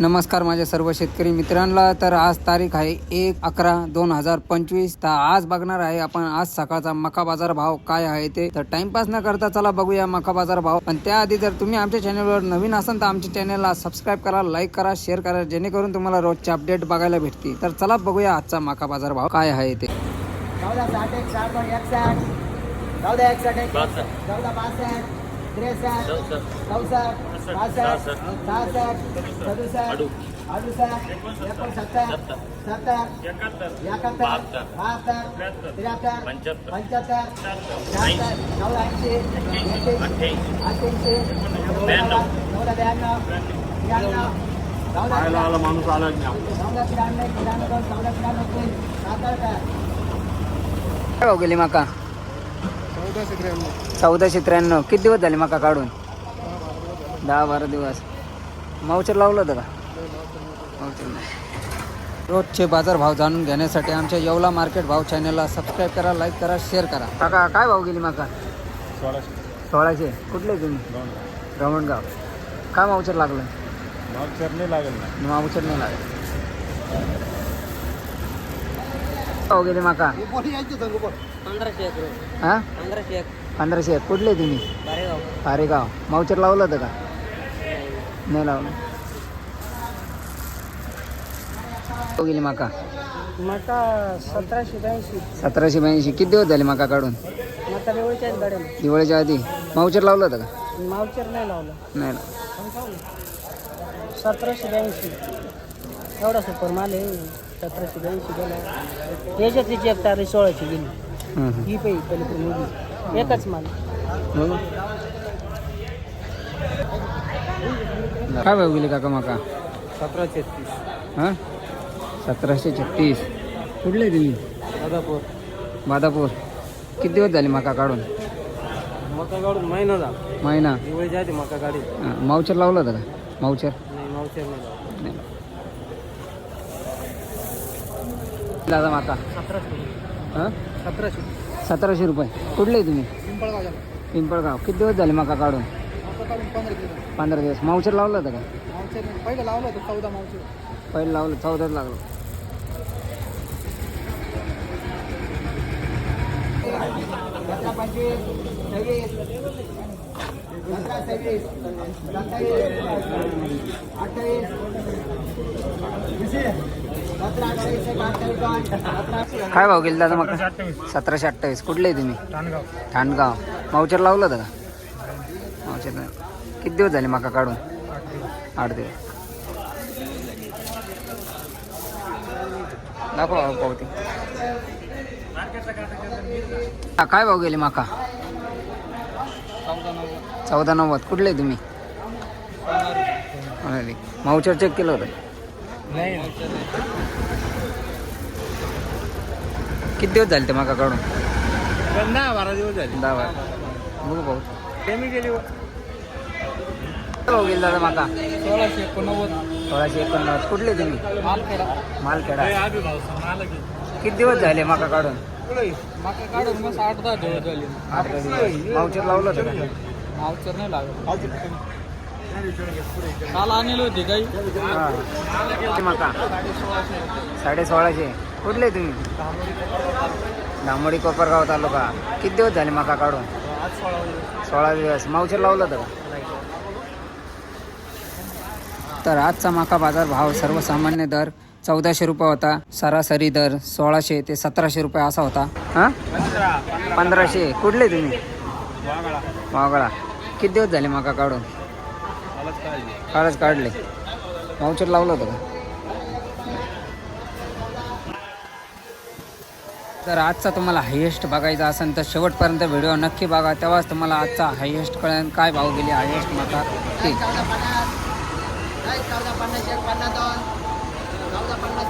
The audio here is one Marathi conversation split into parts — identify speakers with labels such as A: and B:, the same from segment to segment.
A: नमस्कार माझ्या सर्व शेतकरी मित्रांना. तर आज तारीख आहे एक अकरा दोन हजार पंचवीस. तर आज बघणार आहे आपण आज सकाळचा मका बाजार भाव काय आहे ते. तर टाइमपास न करता चला बघूया मका बाजार भाव. पण त्याआधी जर तुम्ही आमच्या चॅनलवर नवीन असाल तर आमच्या चॅनलला सबस्क्राईब करा लाईक करा शेअर करा जेणेकरून तुम्हाला रोजचे अपडेट बघायला भेटतील. तर चला बघूया आजचा मका बाजार भाव काय आहे ते.
B: चौदा पासष्ट सहासष्ट सदुसष्ट अडुसष्ट एकोणसत्तर सत्तर एकाहत्तर बहात्तर त्र्याहत्तर पंच्याहत्तर शहात्तर चौदा ऐंशी एक्याऐंशी अठ्ठ्याऐंशी चौदा ब्याण्णव त्र्याण्णव चौदा
C: आला माणूस आला
A: काय गेली मका चौदाशे त्र्याण्णव. किती दिवस झाले मका काढून? दहा बारा दिवस. मावचर लावलं होतं का? मावचर नाही. रोजचे बाजार भाव जाणून घेण्यासाठी आमच्या येवला मार्केट भाव चॅनलला सबस्क्राईब करा लाईक करा शेअर करा. काका काय भाव गेली मका? सोळाशे. कुठले तुम्ही? रमणगाव काय मावचर लागलं?
C: नाही लागेल. ना
A: मावचर नाही लागलं. भाव गेली मका?
B: पंधराशे एक
A: हा. कुठले तुम्ही? अरेगाव मावचर लावलं होतं का? नाही लावलं. गेली मका.
B: मका सतराशे ब्याऐंशी.
A: सतराशे ब्याऐंशी. किती दिवस झाले मका काढून?
B: मका वेळच्याच गाड्या
A: दिवाळीच्या आधी. मावचर लावलं होतं का?
B: मावचर नाही लावलं.
A: नाही लावलं.
B: सतराशे ब्याऐंशी. एवढा सुपर माल आहे. सतराशे ब्याऐंशी गेला. याच्यातली एक तारीख सोळाशे गेली.
A: हं,
B: पाहिजे पलीकडे मुली एकच माल.
A: काय भाव गेली काका मका?
B: सतराशे तीस.
A: हां? सतराशे छत्तीस. कुठले तुम्ही?
B: राजापूर
A: बादापूर. किती दिवस झाले मका काढून?
B: मका काढून महिना झाला.
A: महिना?
B: आधी मका
A: हां, मावचर लावलं होतं का? मावचर?
B: नाही
A: दादा माका?
B: सतराशे.
A: हां?
B: सतराशे.
A: सतराशे रुपये. कुठले तुम्ही?
B: पिंपळगाव.
A: पिंपळगाव. किती दिवस झाले मका काढून?
B: काढून पंधरा दिवस
A: पंधरा दिवस. मावचर लावलं होतं का?
B: पहिलं लावलं होतं चौदा मावचर
A: पहिलं लावलं चौदाच लागलं. काय भाव गेले दादा मका सतराशे अठ्ठावीस. कुठले तुम्ही?
B: ताणगाव
A: ठाणगाव. मावचर लावलं होतं का? किती दिवस झाले मका काढून? आठ दिवस. दाखव भाऊ पावती. काय भाव गेले मका? चौदा नव्वद. कुठले तुम्ही? अरे, मावचर चेक केलं होतं. किती दिवस झाले ते मका काढून?
B: दहा बारा दिवस झाले.
A: दहा बारा. बघू भाऊ.
B: कमी गेली
A: गेले दादा मका?
B: सोळाशे एकोणनव्वद.
A: सोळाशे एकोणनव्वद. कुठले तुम्ही?
B: मालखेडा.
A: मालखेडा. किती दिवस झाले मका काढून?
B: मका काढून आठ दहा दिवस झाले.
A: आठ दहा दिवस. मावचर लावलं होतं का?
B: मावचर नाही लागत काल आणली होती काही?
A: हा. किती मका? साडे सोळाशे कुठले तुम्ही? दामोडी कोपरगाव तालुका. किती दिवस झाले मका काढून?
B: आज सोळा दिवस.
A: सोळा दिवस. मावचर लावलं होतं का? तर आजचा माका बाजार भाव सर्वसामान्य दर चौदाशे रुपये होता सरासरी दर सोळाशे ते सतराशे रुपये असा होता. हां? पंधराशे. कुठले तुम्ही? वागळा. किती दिवस झाले माका काढून? कालच काढले. मावचर लावलं होतं का? तर आजचा तुम्हाला हायेस्ट बघायचा असेल तर शेवटपर्यंत व्हिडिओ नक्की बघा. तेव्हाच तुम्हाला आजचा हायेस्ट कळेल. काय भाव गेली हायेस्ट माका? ठीक.
B: चौदा पन्नास एक पन्नास दोन चौदा पन्नास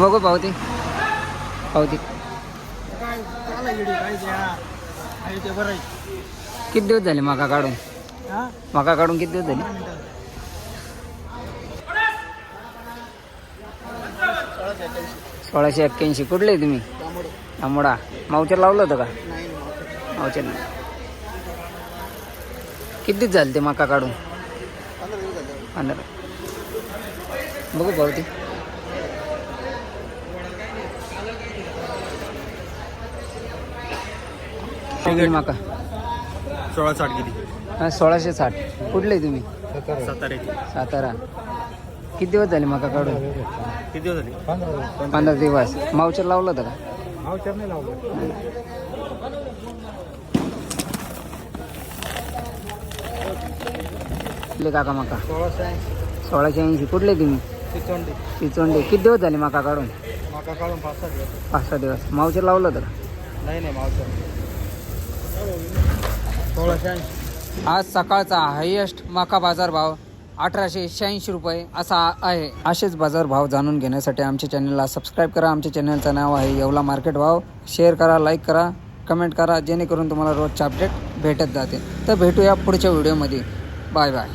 A: बघू पावती. पावती.
B: काय चाला इडी काय आहे ते बरं
A: किती दिवस झाले मका काढून? मका काढून किती दिवस झाले? सोळाशे एक्क्याऐंशी. कुठले तुम्ही? आमोडा मावचर लावलं होतं का? मावचर नाही किती झाले ते मका काढून?
B: झाले
A: पंधरा बघू पावती. माका.
C: सोळा साठ किती?
A: हा, सोळाशे साठ. कुठले तुम्ही?
C: सातारा
A: सातारा. किती दिवस झाले माका काढून?
C: किती दिवस झाले?
A: पंधरा दिवस. मावचर लावलं होतं का?
C: मागच्या नाही लावलं.
A: कुठले काका माका?
C: सोळाशे
A: ऐंशी. कुठले तुम्ही?
C: चिचोंडे.
A: किती दिवस झाले माका काढून?
C: माका काढून पाच सहा दिवस.
A: पाच सहा दिवस लावलं तर
C: नाही नाही मागच्या सोळाशे ऐंशी
A: आज सकाळचा हायेस्ट माका बाजार भाव अठराशे शहाऐंशी रुपये असा आहे. असेच बाजार भाव जाणून घेण्यासाठी आमच्या चॅनलला सबस्क्राईब करा. आमच्या चॅनलचं नाव आहे येवला मार्केट भाव. शेअर करा लाईक करा कमेंट करा. जेणेकरून तुम्हाला रोजचे अपडेट भेटत जाते तर भेटूया पुढच्या व्हिडिओमध्ये बाय बाय